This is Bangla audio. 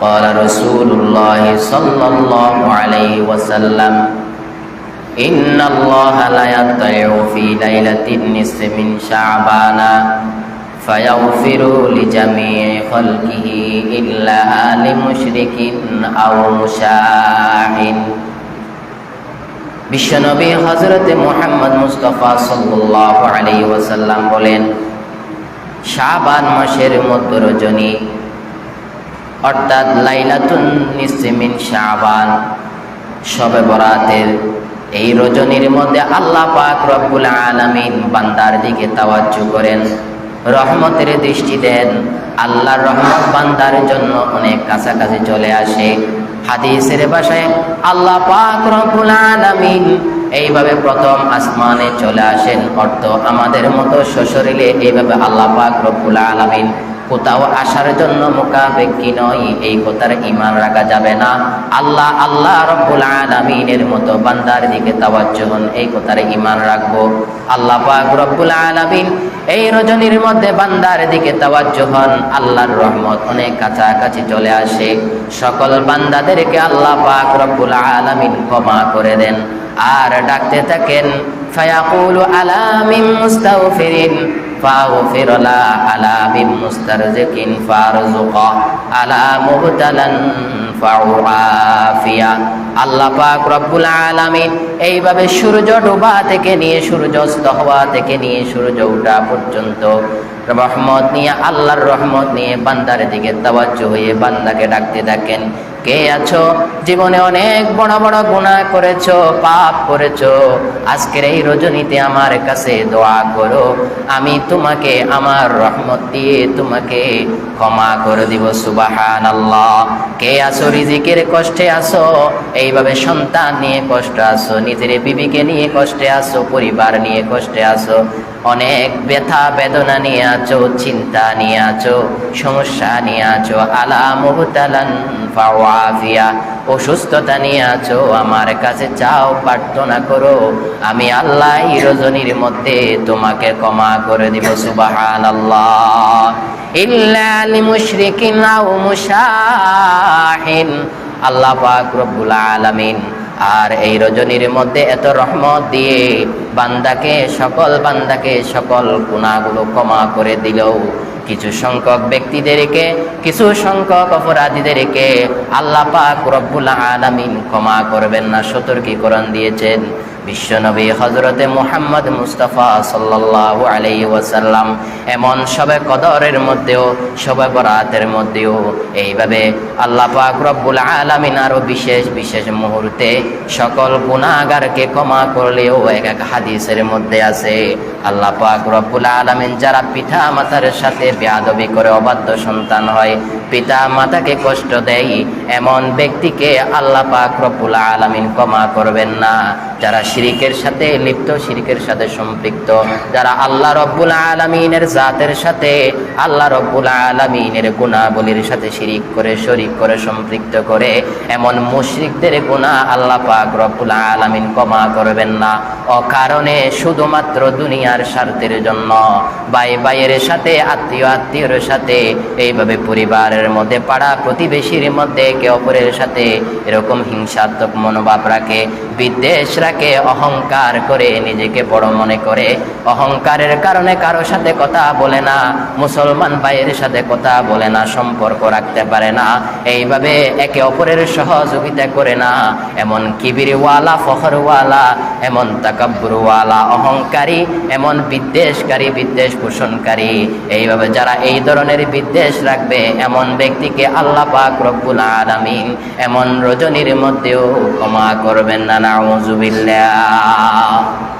قال رسول الله صلى الله عليه وسلم إن الله لا يطلع في ليلة النصف من شعبان فيغفر لجميع خلقه إلا لمشرك أو مشاحن বিশ্বনবী হজরতে মোহাম্মদ মুস্তফা সাল্লাহ আলী ওসাল্লাম বলেন শাবান মাসের মধ্য রজনী অর্থাৎ লাইলাতুন নিসমিন শাবান। শবে বরাতের এই রজনীর মধ্যে আল্লাহ পাক রব্বুল আলামিন বান্দার দিকে তাওয়াজ্জু করেন, রহমতের দৃষ্টি দেন, আল্লাহর রহমত বান্দার জন্য অনেক কাছাকাছি চলে আসে। হাদিসের ভাষায় আল্লাহ পাক রব্বুল আলামিন এইভাবে প্রথম আসমানে চলে আসেন। অর্থ আমাদের মতো সশরীরে এইভাবে আল্লাহ পাক রব্বুল আলামিন কোথাও আসার জন্য মোকাবেকি নয়? এই কথার ইমান রাখা যাবে না। আল্লাহ আল্লাহ রব্বুল আলামিনের মতো বান্দার দিকে হন। এই কথার ইমান রাখব। আল্লাহ পাক রব্বুল আলামিন এই রজনীর মধ্যে বান্দার দিকে তাওয়াজ্জু হন। আল্লাহর রহমত অনেক কাছাকাছি চলে আসে। সকল বান্দাদেরকে আল্লাহ পাক রব্বুল আলামিন ক্ষমা করে দেন। আর ডাকতে থাকেন, ফায়াকুলু আলা মিন মুস্তাগফিরিন। فاغفر لا على بمسترزق فارزق على مبتلا ফাউআফিয়া আল্লাহ পাক রব্বুল আলামিন এইভাবে সূর্য ডোবা থেকে নিয়ে সূর্য অস্ত হওয়া থেকে নিয়ে সূর্য ওঠা পর্যন্ত রহমত নিয়ে, আল্লাহর রহমত নিয়ে বান্দার দিকে তাওয়াজ্জু হয়ে বান্দাকে ডাকতে থাকেন। কে আছো? জীবনে অনেক বড় বড় গুণা করেছ, পাপ করেছ। আজকের এই রজনীতে আমার কাছে দোয়া করো। আমি তোমাকে আমার রহমত দিয়ে তোমাকে ক্ষমা করে দিব সুবাহান আল্লাহ কে আছো? রিজিকের কষ্টে আসো এইভাবে সন্তান নিয়ে কষ্ট আসো নিজের বিবিকে নিয়ে কষ্টে আসো পরিবার নিয়ে কষ্টে আসো অনেক ব্যথা বেদনা নিয়ে আছো, চিন্তা নিয়ে আছো, সমস্যা নিয়ে আছো, আলা ফাওয়াফিয়া, অসুস্থতা নিয়ে আছো, আমার কাছে চাও, প্রার্থনা করো, আমি আল্লাহ রজনীর মধ্যে তোমাকে ক্ষমা করে দিব সুবাহান আল্লাহ ইল্লা লিমুশরিকিন আও মুশাহিন, আল্লাহ পাক রব্বুল আলামিন আর এই রজনীর মধ্যে এত রহমত দিয়ে বান্দাকে, সকল বান্দাকে সকল গুণাগুলো ক্ষমা করে দিলেও কিছু সংখ্যক ব্যক্তিদেরকে, কিছু সংখ্যক অপরাধীদেরকে আল্লাহ পাক রব্বুল আলামিন ক্ষমা করবেন না। সতর্কীকরণ দিয়েছেন। বিশ্বনবী হজরতে মুহাম্মদ মুস্তাফা সাল্লাল্লাহু আলাইহি ওয়াসাল্লাম এমন সবে কদরের মধ্যেও, সবে বরাতের মধ্যেও এইভাবে আল্লাহ পাক রব্বুল বিশেষ বিশেষ মুহূর্তে সকল ক্ষমা করলেও এক এক হাদিসের মধ্যে আছে, আল্লাহ পাক রব্বুল আলামিন যারা পিতা মাতার সাথে বেয়াদবি করে অবাধ্য সন্তান হয় পিতা মাতাকে কষ্ট দেয়, এমন ব্যক্তিকে আল্লাহ পাক রব্বুল আলামিন ক্ষমা করবেন না। যারা শিরিকের সাথে লিপ্ত, শিরিকের সাথে সম্পৃক্ত। যারা আল্লাহ রব্বুল আলমিনের জাতের সাথে, আল্লাহ রব্বুল আলমিনের গুণাবলীর সাথে শিরিক করে, শরিক করে, সম্পৃক্ত করে, এমন মুশরিকদের গুণা আল্লাহ পাক রব্বুল আলমিন ক্ষমা করবেন না। অকারণে শুধুমাত্র দুনিয়ার স্বার্থের জন্য ভাই ভাইয়ের সাথে, আত্মীয় আত্মীয়র সাথে, এইভাবে পরিবারের মধ্যে, পাড়া প্রতিবেশীর মধ্যে, একে অপরের সাথে এরকম হিংসাত্মক মনোভাব রাখে, বিদ্বেষ রাখে অহংকার করে নিজেকে বড় মনে করে। অহংকারের কারণে কারও সাথে কথা বলে না, মুসলমান ভাইয়ের সাথে কথা বলে না, সম্পর্ক রাখতে পারে না। এইভাবে একে অপরের সহযোগিতা করে না। এমন কিবিরওয়ালা, ফখরওয়ালা, এমন তাকাব্বুরওয়ালা, অহংকারী, এমন বিদ্বেষকারী, বিদ্বেষ পোষণকারী। এইভাবে যারা এই ধরনের বিদ্বেষ রাখবে, এমন ব্যক্তিকে আল্লাহ পাক রব্বুল আলামিন এমন রজনীর মধ্যেও ক্ষমা করবেন না নাউজুবিল্লাহ আলা